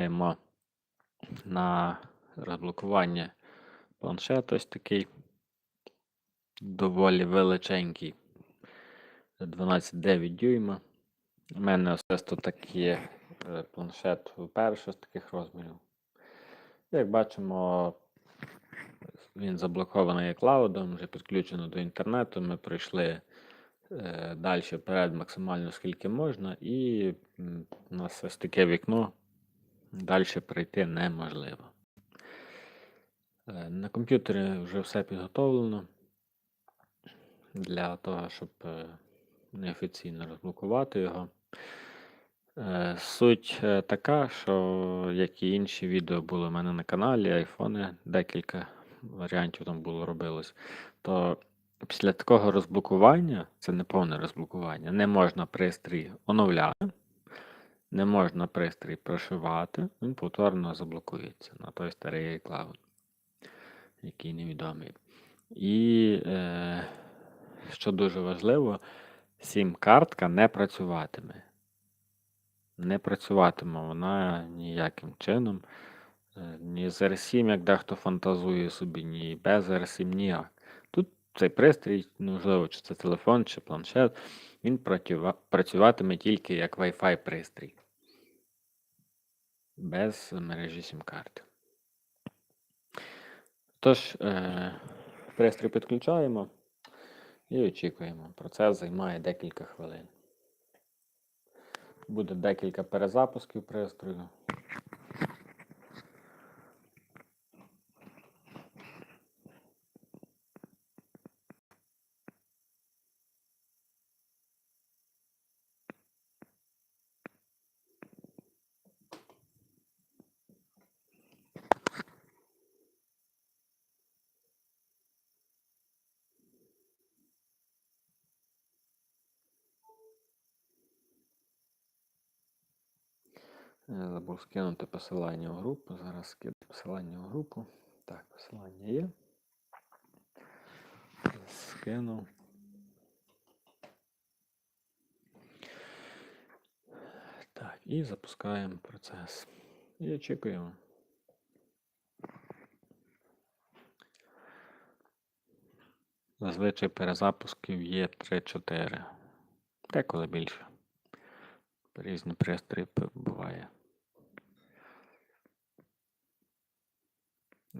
Маємо на розблокування планшет ось такий доволі величенький 12,9 дюйма. У мене особисто такий е, планшет вперше з таких розмірів. Як бачимо, він заблокований клаудом, вже підключено до інтернету. Ми пройшли е, далі вперед максимально скільки можна, і у нас ось таке вікно. Далі пройти неможливо. Е, На комп'ютері вже все підготовлено для того, щоб е, неофіційно розблокувати його. Е, Суть така, що як і інші відео були в мене на каналі, айфони, декілька варіантів там було робилось, то після такого розблокування, це не повне розблокування, не можна пристрій оновляти, не можна пристрій прошивати, він повторно заблокується на той старий iCloud, який невідомий. І е, що дуже важливо, сім-картка не працюватиме. Не працюватиме вона ніяким чином. Е, Ні з R7, як дехто фантазує собі, ні без R7, ніяк. Тут цей пристрій, неважливо, чи це телефон, чи планшет, він працюватиме тільки як Wi-Fi пристрій. Без мережі сім-карт. Тож, е, пристрій підключаємо і очікуємо. Процес займає декілька хвилин. Буде декілька перезапусків пристрою. Е, Забув скинути посилання в групу. Зараз скину посилання в групу. Так, посилання є. Скинув. Так, і запускаємо процес. І очікуємо. Зазвичай перезапусків є 3-4. Деколи більше. Різні пристрої буває.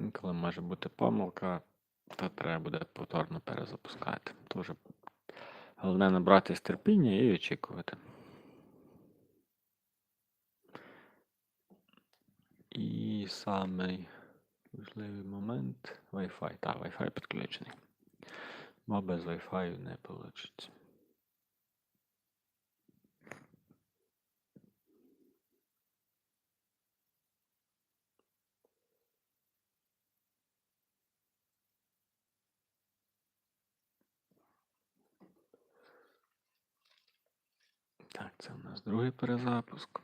Інколи може бути помилка, то треба буде повторно перезапускати. Дуже головне набратись терпіння і очікувати. І самий важливий момент Wi-Fi. Так, Wi-Fi підключений. Бо без Wi-Fi не вийде. Так, це у нас другий перезапуск.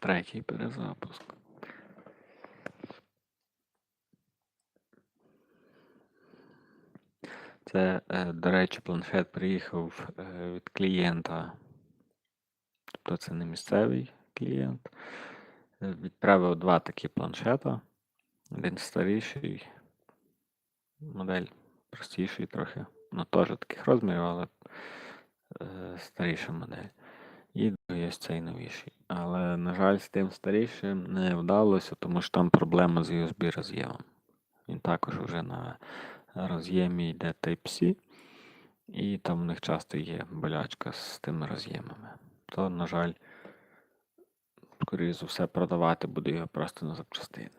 Третій перезапуск. Це, е, до речі, планшет приїхав е, від клієнта. Тобто це не місцевий клієнт. Е, Відправив два такі планшета. Один старіший, модель простіший трохи. Ну, теж таких розмірів, але старіша модель. І ось цей новіший. Але, на жаль, з тим старішим не вдалося, тому що там проблема з USB роз'ємом. Він також вже на роз'ємі йде Type-C, і там у них часто є болячка з тими роз'ємами. То, на жаль, скоріше за все, продавати буде його просто на запчастини.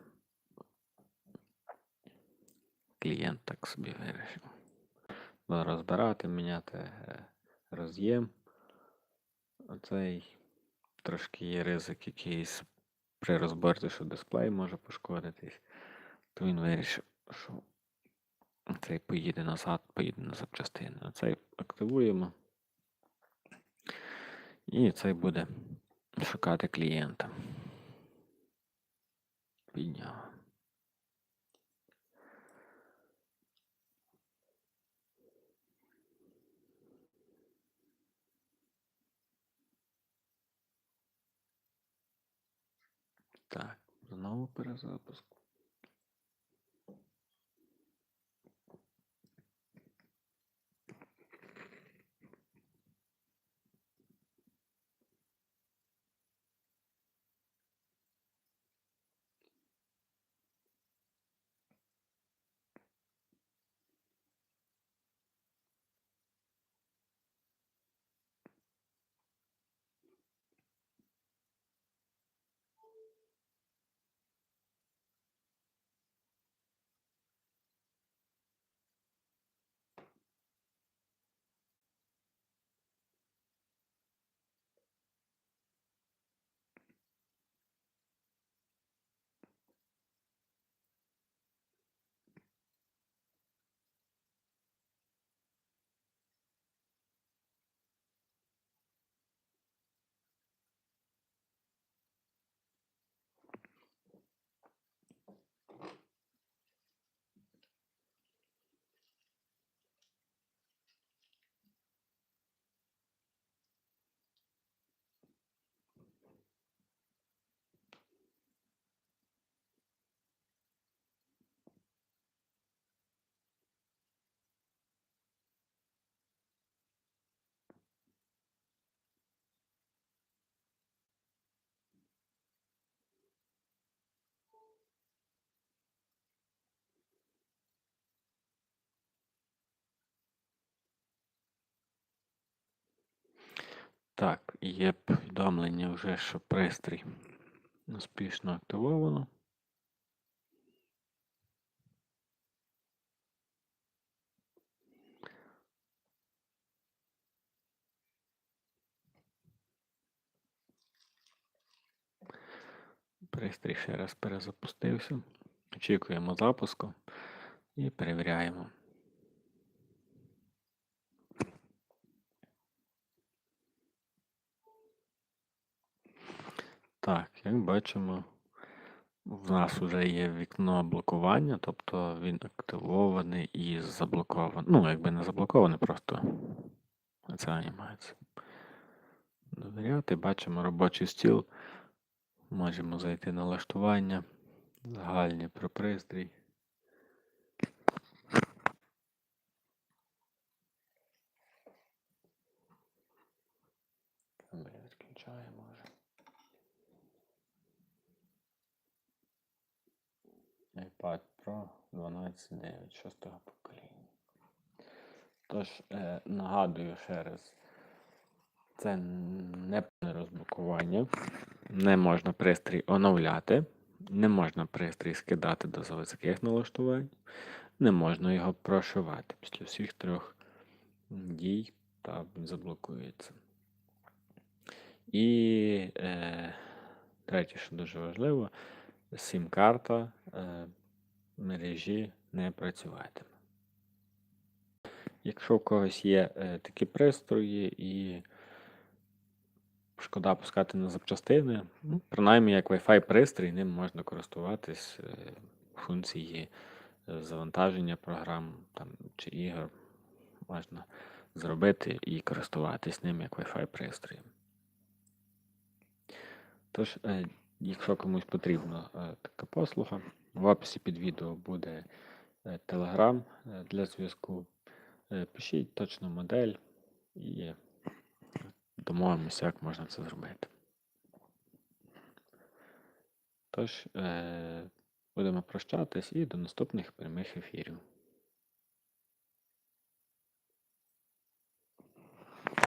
клієнт так собі вирішив. Розбирати, міняти е, роз'єм. Оцей трошки є ризик якийсь при розборці, що дисплей може пошкодитись. То він вирішив, що цей поїде назад, поїде на запчастини. А цей активуємо. І цей буде шукати клієнта. Підняв. Так, знову перезапуск. Так, є повідомлення вже, що пристрій успішно активовано. Пристрій ще раз перезапустився. Очікуємо запуску і перевіряємо. Так, як бачимо, в нас вже є вікно блокування, тобто він активований і заблокований. Ну, якби не заблокований, просто це анімається. Довіряти, бачимо робочий стіл. Можемо зайти на налаштування, загальні про пристрій. Pro 12.9 шостого покоління. Тож, е, нагадую ще раз, це не розблокування. Не можна пристрій оновляти, не можна пристрій скидати до заводських налаштувань, не можна його прошивати. Після всіх трьох дій та заблокується. І е, третє, що дуже важливо, сім-карта е, мережі не працюватиме. Якщо у когось є е, такі пристрої і шкода пускати на запчастини, ну, принаймні як Wi-Fi пристрій, ним можна користуватись е, функції е, завантаження програм там, чи ігор можна зробити і користуватись ним як Wi-Fi пристроєм. Тож, е, якщо комусь потрібна е, така послуга, в описі під відео буде телеграм для зв'язку. Е, Пишіть точну модель і домовимося, як можна це зробити. Тож, е, будемо прощатись і до наступних прямих ефірів.